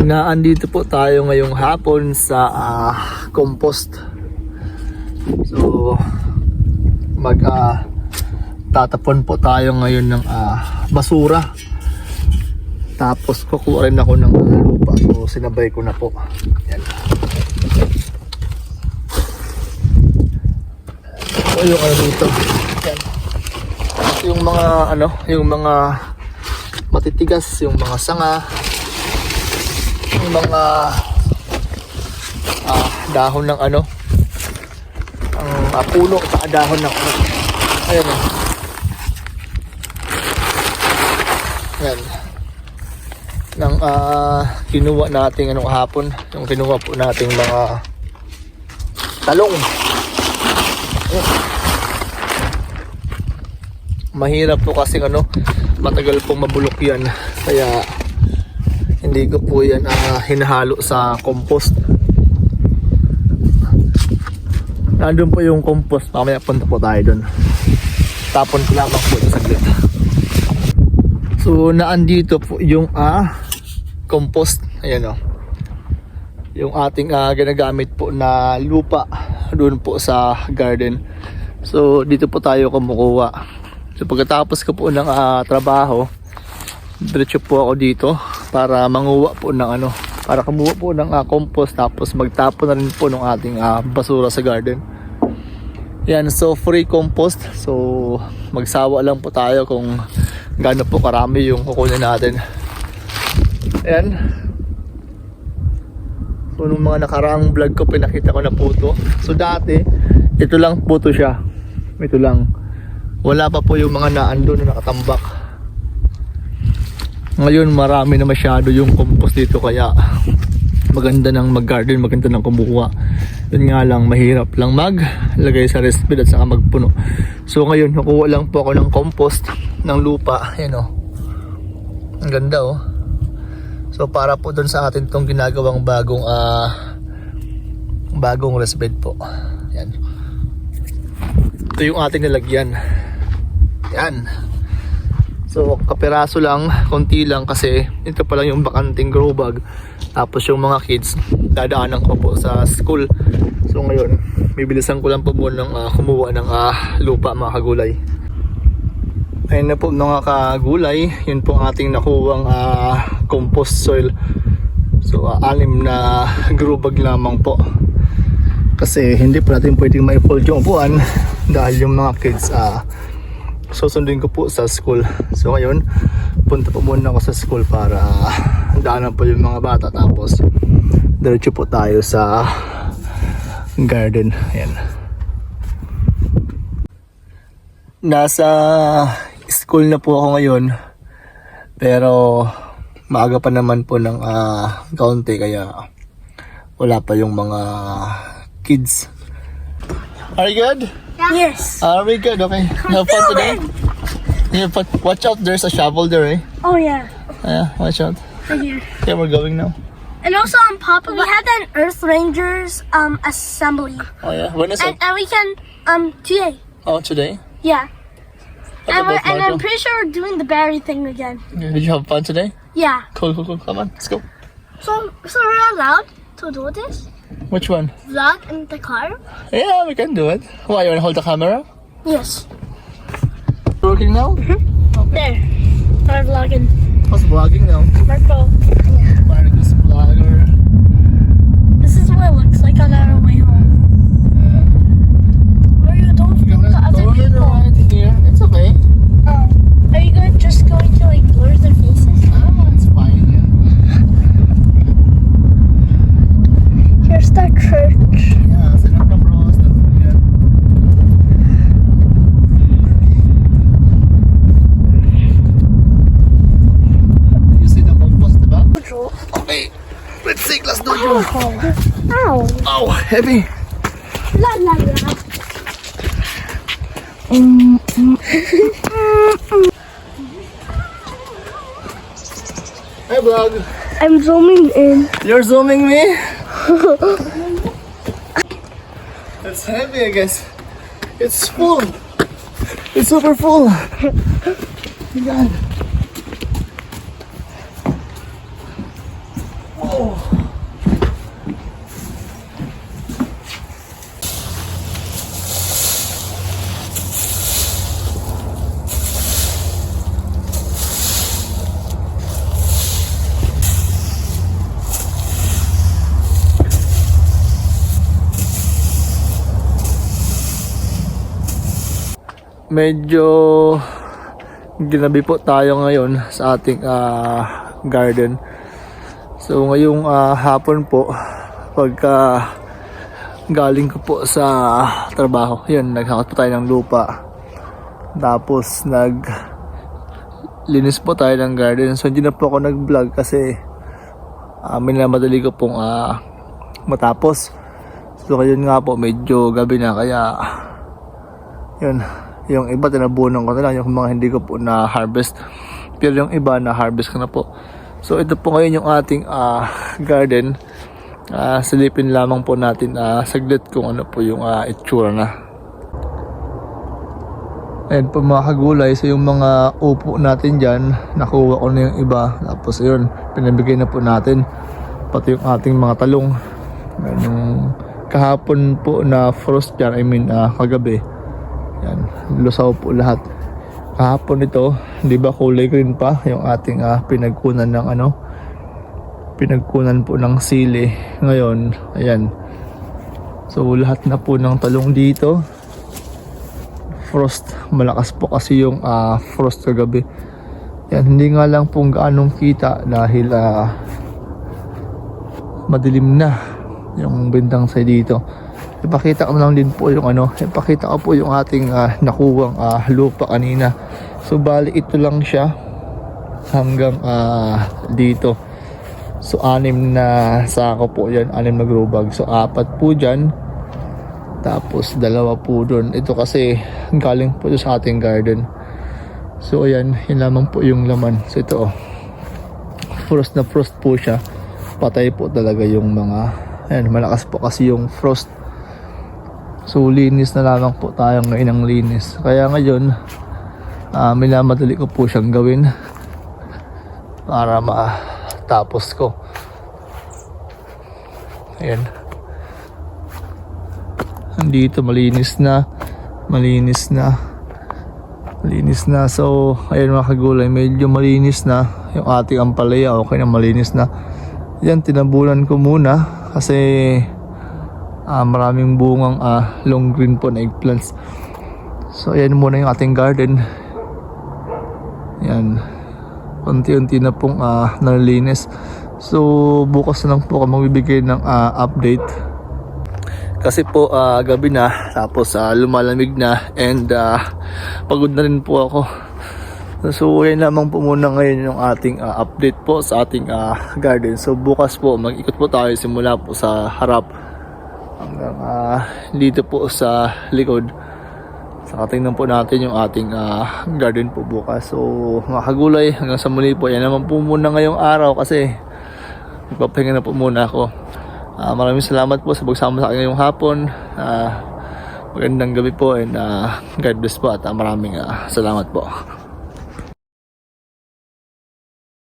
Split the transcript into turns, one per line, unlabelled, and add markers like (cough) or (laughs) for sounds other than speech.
na andito po tayo ngayong hapon sa ah, compost. So mag ah, tatapon po tayo ngayon ng ah, basura. Tapos kukuha rin ako ng lupa. So sinabay ko na po. Yan. Ito yung ano dito. Yan. Yung mga ano, yung mga matitigas, yung mga sanga, yung mga ah, dahon ng ano, ang ah, puno sa dahon ng ano. Ayan o. Ayan. Nang ah, kinuha nating anong hapon, yung kinuha po nating mga talong. Ayan. Mahirap po kasi ano, matagal pong mabulok yan. Kaya hindi ko po yan ah, hinahalo sa compost. Nandun po yung compost. Mamaya punta po tayo dun. Tapon ko lamang po yung saglit. So, naandito po yung ah, compost. Ayan o. Yung ating ah, ginagamit po na lupa doon po sa garden. So, dito po tayo kumukuha. So, pagkatapos ko po ng ah, trabaho, diretso po ako dito para manguha po ng ano, para kumuha po ng ah, compost tapos magtapon na rin po ng ating ah, basura sa garden. Yan, so free compost. So magsawa lang po tayo kung gaano po karami yung kukunin natin. Ayan. So nung mga nakaraang vlog ko pinakita ko na po to. So dati, ito lang po to siya. Ito lang. Wala pa po yung mga naando na nakatambak. Ngayon marami na masyado yung compost dito kaya maganda ng mag-garden, maganda ng kumukuha. Yun nga lang, mahirap lang maglagay sa rest at saka magpuno. So ngayon, nakuha lang po ako ng compost ng lupa. Yan o. Ang ganda oh. So para po dun sa atin tong ginagawang bagong ah bagong rest po. Yan. Ito yung ating nilagyan. Yan. So, kapiraso lang, (laughs) konti lang kasi ito pa lang yung bakanting grow bag. Tapos yung mga kids, dadaanan ko po sa school. So ngayon, bibilisan ko lang po muna ng ah, kumuha ng ah, lupa mga kagulay. Ayun na po mga kagulay, yun po ang ating nakuwang ah, compost soil. So ah, anim na grow bag lamang po. Kasi hindi pa natin pwedeng ma-fold yung upuan dahil yung mga kids ah, susundin ko po sa school. So ngayon, punta po muna ako sa school para daanan po yung mga bata tapos diretso po tayo sa garden. Ayan. Nasa school na po ako ngayon pero maaga pa naman po ng ah, kaunti kaya wala pa yung mga kids. Are you good?
Yes.
Are we good? Okay. You have fun today? Yeah, but. Watch out, there's a shovel there, eh?
Oh yeah.
Yeah, watch out.
Right here.
Okay, we're going now.
And also on Papa, we had an Earth Rangers um assembly,
Oh yeah, when is
and,
it?
and we can um today.
Oh, today?
Yeah.
What
And, we're, and I'm pretty sure we're doing the berry thing again.
Yeah, Did you have fun today?
Yeah.
Cool, cool, cool. Come on, let's go.
So so we're allowed to do this
Which one?
vlog in the car.
Yeah, we can do it. Why, you wanna hold the camera?
Yes.
Working now? Mm-hmm.
There. We're vlogging.
What's vlogging now?
Marco.
Marcus vlogger.
This is what it looks like on our way home. Where you don't film the other
Turn
people.
right here. It's okay.
Um, are you going just going to like blur their faces?
Ah, it's fine. Yeah.
Here's the church.
Yeah, Santa Claus. Don't forget. You see the compost, diba? Okay. Let's see, let's do it.
Ow.
Oh, heavy.
La la la.
Hey, vlog.
I'm zooming in.
You're zooming me? (laughs) It's heavy, I guess. It's full. It's super full. (laughs) Oh my God. Medyo ginabi po tayo ngayon sa ating ah, garden. So ngayong ah, hapon po pagka galing ko po sa trabaho, yun naghakot po tayo ng lupa. Tapos nag linis po tayo ng garden. So hindi na po ako nag-vlog kasi uh, minamadali ko pong ah, matapos. So ngayon nga po medyo gabi na kaya yun yung iba tinabunan ko na lang yung mga hindi ko po na harvest pero yung iba na harvest ko na po so ito po ngayon yung ating ah, (laughs) garden Ah, silipin lamang po natin ah, saglit kung ano po yung ah, itsura na Ayan po mga kagulay, so yung mga upo natin dyan, nakuha ko na yung iba. Tapos ayun, pinabigay na po natin. Pati yung ating mga talong. Ayan, yung kahapon po na frost dyan, I mean ah, kagabi. Yan, lusaw po lahat. Kahapon ito, di ba kulay green pa yung ating ah, pinagkunan ng ano, pinagkunan po ng sili. Ngayon, ayan. So lahat na po ng talong dito. Frost, malakas po kasi yung ah, frost kagabi. Yan, hindi nga lang pong gaanong kita dahil ah, madilim na yung bintang sa dito. Ipakita ko lang din po yung ano, ipakita ko po yung ating ah, nakuwang ah, lupa kanina. So bali ito lang siya hanggang ah, dito. So anim na sako po yan, anim na grow bag. So apat po dyan. Tapos dalawa po doon. Ito kasi galing po sa ating garden. So ayan, yun lamang po yung laman. So ito oh. Frost na frost po siya. Patay po talaga yung mga ayan, malakas po kasi yung frost. So linis na lamang po tayo ngayon ng linis. Kaya ngayon, uh, minamadali ko po siyang gawin para matapos ko. Ayan. Andito malinis na. Malinis na. Malinis na. So, ayan mga kagulay, medyo malinis na. Yung ating ampalaya, okay na malinis na. Yan, tinabunan ko muna kasi ah, maraming bungang ah, long green po na eggplants. So, ayan muna yung ating garden. Yan. Unti-unti na pong ah, nalinis. So, bukas na lang po ako magbibigay ng ah, update. Kasi po ah, gabi na, tapos ah, lumalamig na and ah, pagod na rin po ako. So, yan lamang po muna ngayon yung ating ah, update po sa ating ah, garden. So, bukas po, mag-ikot po tayo simula po sa harap hanggang ah, dito po sa likod. Saka tingnan po natin yung ating ah, garden po bukas. So, mga kagulay, hanggang sa muli po. Yan naman po muna ngayong araw kasi magpapahinga na po muna ako. Ah, maraming salamat po sa pagsama sa akin ngayong hapon. Ah, magandang gabi po and ah, God bless po at ah, maraming ah, salamat po.